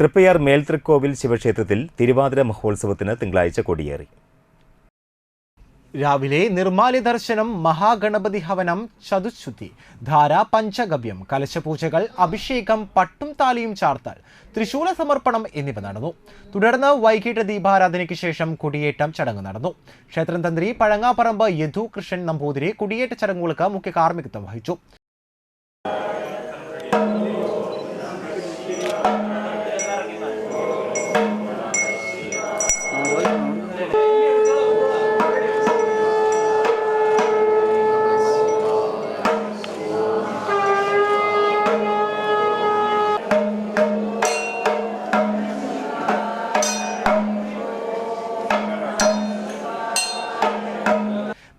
തൃപ്പയാർ മേൽത്തൃക്കോവിൽ ശിവക്ഷേത്രത്തിൽ തിരുവാതിര മഹോത്സവത്തിന് തിങ്കളാഴ്ച കൊടിയേറി. രാവിലെ നിർമാലി ദർശനം മഹാഗണപതി ഹവനം ചതുശുദ്ധി ധാര പഞ്ചഗവ്യം കലശപൂജകൾ അഭിഷേകം പട്ടും താലിയും ചാർത്താൽ തൃശൂല സമർപ്പണം എന്നിവ നടന്നു. തുടർന്ന് വൈകിട്ട് ദീപാരാധനയ്ക്ക് ശേഷം കുടിയേറ്റം ചടങ്ങ് നടന്നു. ക്ഷേത്രം തന്ത്രി പഴങ്ങാപ്പറമ്പ് യദു കൃഷ്ണൻ നമ്പൂതിരി കുടിയേറ്റ ചടങ്ങുകൾക്ക് മുഖ്യ കാർമ്മികത്വം വഹിച്ചു.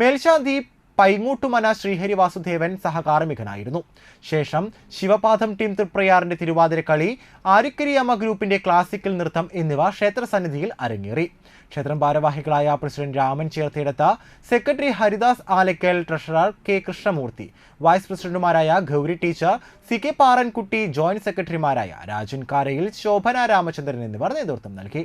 മേൽശാന്തി പൈങ്ങൂട്ടുമന ശ്രീഹരി വാസുദേവൻ സഹകാർമികനായിരുന്നു ശേഷം ശിവപാദം ടീം തൃപ്രയാറിന്റെ തിരുവാതിരക്കളി ആരിക്കരിയമ്മ ഗ്രൂപ്പിന്റെ ക്ലാസിക്കൽ നൃത്തം എന്നിവ ക്ഷേത്രസന്നിധിയിൽ അരങ്ങേറി. ക്ഷേത്രം ഭാരവാഹികളായ president Raman ചേർത്തിയെടുത്ത secretary Haridas Alakkal treasurer K Krishnamurthy vice പ്രസിഡന്റുമാരായ Gauri teacher C K Parankutty joint സെക്രട്ടറിമാരായ രാജൻ കാരയിൽ ശോഭന രാമചന്ദ്രൻ എന്നിവർ നേതൃത്വം നൽകി.